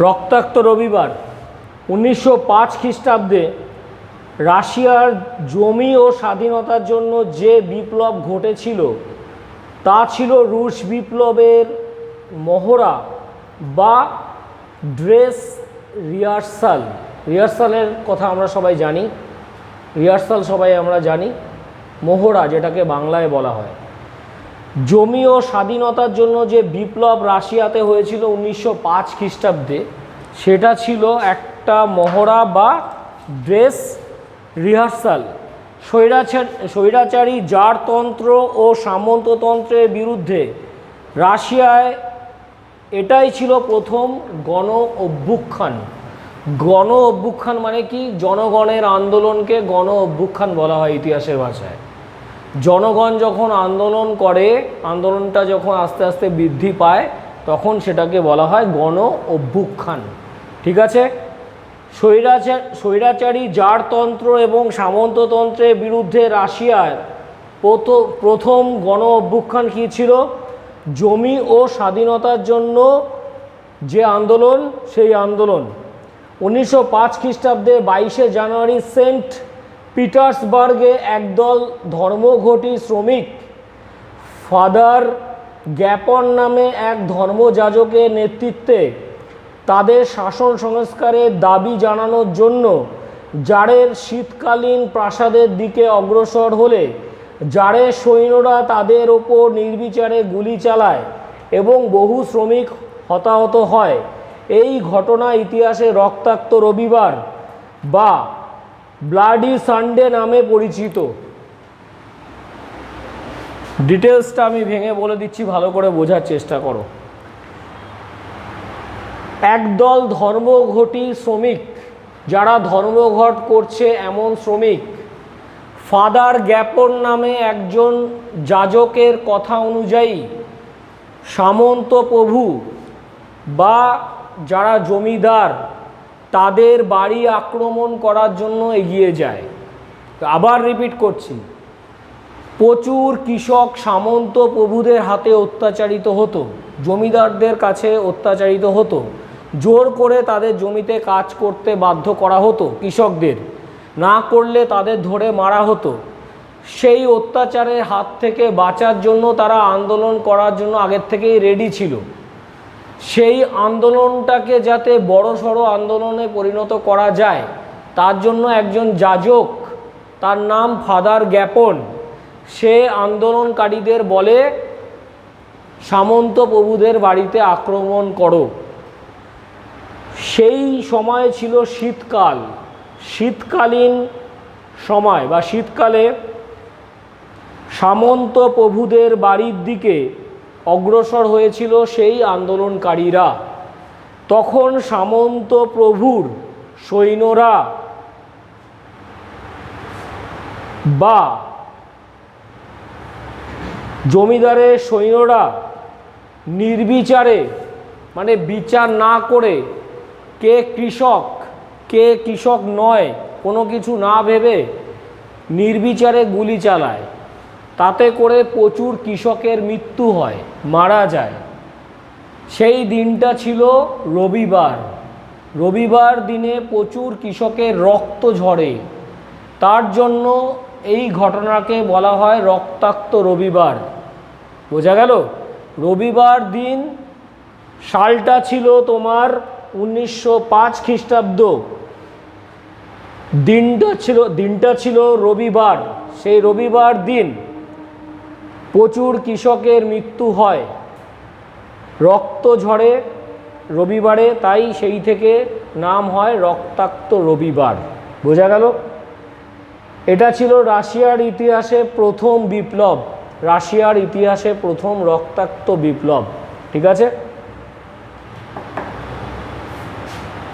রক্তাক্ত রবিবার উনিশশো পাঁচ খ্রিস্টাব্দে রাশিয়ার জমি ও স্বাধীনতার জন্য যে বিপ্লব ঘটেছিল, তা ছিল রুশ বিপ্লবের মহড়া বা ড্রেস রিহার্সাল। রিহার্সালের কথা আমরা সবাই জানি। রিহার্সাল সবাই আমরা জানি। মহড়া যেটাকে বাংলায় বলা হয়। জমি ও স্বাধীনতার জন্য যে বিপ্লব রাশিয়াতে হয়েছিল উনিশশো পাঁচ খ্রিস্টাব্দে, সেটা ছিল একটা মহড়া বা ড্রেস রিহার্সাল। স্বৈরাচার, স্বৈরাচারী জারতন্ত্র ও সামন্ততন্ত্রের বিরুদ্ধে রাশিয়ায় এটাই ছিল প্রথম গণ অভ্যুত্থান। গণ অভ্যুত্থান মানে কি? জনগণের আন্দোলনকে গণ অভ্যুত্থান বলা হয় ইতিহাসের ভাষায়। জনগণ যখন আন্দোলন করে, আন্দোলনটা যখন আস্তে আস্তে বৃদ্ধি পায়, তখন সেটাকে বলা হয় গণ অভ্যুত্থান। ঠিক আছে? স্বৈরাচার স্বৈরাচারী জারতন্ত্র এবং সামন্ততন্ত্রের বিরুদ্ধে রাশিয়ার প্রথ- প্রথম গণ অভ্যুত্থান কী ছিল? জমি ও স্বাধীনতার জন্য যে আন্দোলন, সেই আন্দোলন। উনিশশো পাঁচ খ্রিস্টাব্দে বাইশে জানুয়ারি সেন্ট পিটার্সবার্গে একদল ধর্মঘটি শ্রমিক, ফাদার জ্ঞাপন নামে এক ধর্মযাজকের নেতৃত্বে তাদের শাসন সংস্কারের দাবি জানানোর জন্য জারের শীতকালীন প্রাসাদের দিকে অগ্রসর হলে জারের সৈন্যরা তাদের ওপর নির্বিচারে গুলি চালায় এবং বহু শ্রমিক হতাহত হয়। এই ঘটনা ইতিহাসে রক্তাক্ত রবিবার বা ব্লাডি সানডে নামে পরিচিত। ডিটেলসটা আমি ভেঙে বলে দিচ্ছি, ভালো করে বোঝার চেষ্টা করো। একদল ধর্মঘটি শ্রমিক, যারা ধর্মঘট করছে এমন শ্রমিক ফাদার জ্ঞাপন নামে একজন যাজকের কথা অনুযায়ী সামন্ত প্রভু বা যারা জমিদার তাদের বাড়ি আক্রমণ করার জন্য এগিয়ে যায়। আবার রিপিট করছি। প্রচুর কৃষক সামন্ত প্রভুদের হাতে অত্যাচারিত হতো, জমিদারদের কাছে অত্যাচারিত হতো, জোর করে তাদের জমিতে কাজ করতে বাধ্য করা হতো কৃষকদের, না করলে তাদের ধরে মারা হতো। সেই অত্যাচারের হাত থেকে বাঁচার জন্য তারা আন্দোলন করার জন্য আগের থেকেই রেডি ছিল। সেই আন্দোলনটাকে যাতে বড় সড়ো আন্দোলনে পরিণত করা যায়, তার জন্য একজন যাজক, তার নাম ফাদার জ্ঞাপন। সে আন্দোলনকারীদের বলে, সামন্ত প্রভুদের বাড়িতে আক্রমণ করো। সেই সময় ছিল শীতকাল। শীতকালীন সময় বা শীতকালে সামন্ত প্রভুদের বাড়ির দিকে অগ্রসর হয়েছিল সেই আন্দোলনকারীরা। তখন সামন্ত প্রভুর সৈন্যরা বা জমিদারের সৈন্যরা নির্বিচারে মানে বিচার না করে, কে কৃষক কে কৃষক নয়, কোনো কিছু না ভেবে নির্বিচারে গুলি চালায়। তাতে করে প্রচুর কৃষকের মৃত্যু হয়, মারা যায়। সেই দিনটা ছিল রবিবার। রবিবার দিনে প্রচুর কৃষকের রক্ত ঝরে। তার জন্য এই ঘটনাকে বলা হয় রক্তাক্ত রবিবার। বোঝা গেল? রবিবার দিন সালটা ছিল তোমার উনিশশো পাঁচ খ্রিস্টাব্দ। দিনটা ছিল দিনটা ছিল রবিবার। সেই রবিবার দিন প্রচুর কৃষকের মৃত্যু হয়। রক্ত ঝরে রবিবারে, তাই সেই থেকে নাম হয় রক্তাক্ত রবিবার। বোঝা গেল? এটা ছিল রাশিয়ার ইতিহাসে প্রথম বিপ্লব। রাশিয়ার ইতিহাসে প্রথম রক্তাক্ত বিপ্লব। ঠিক আছে?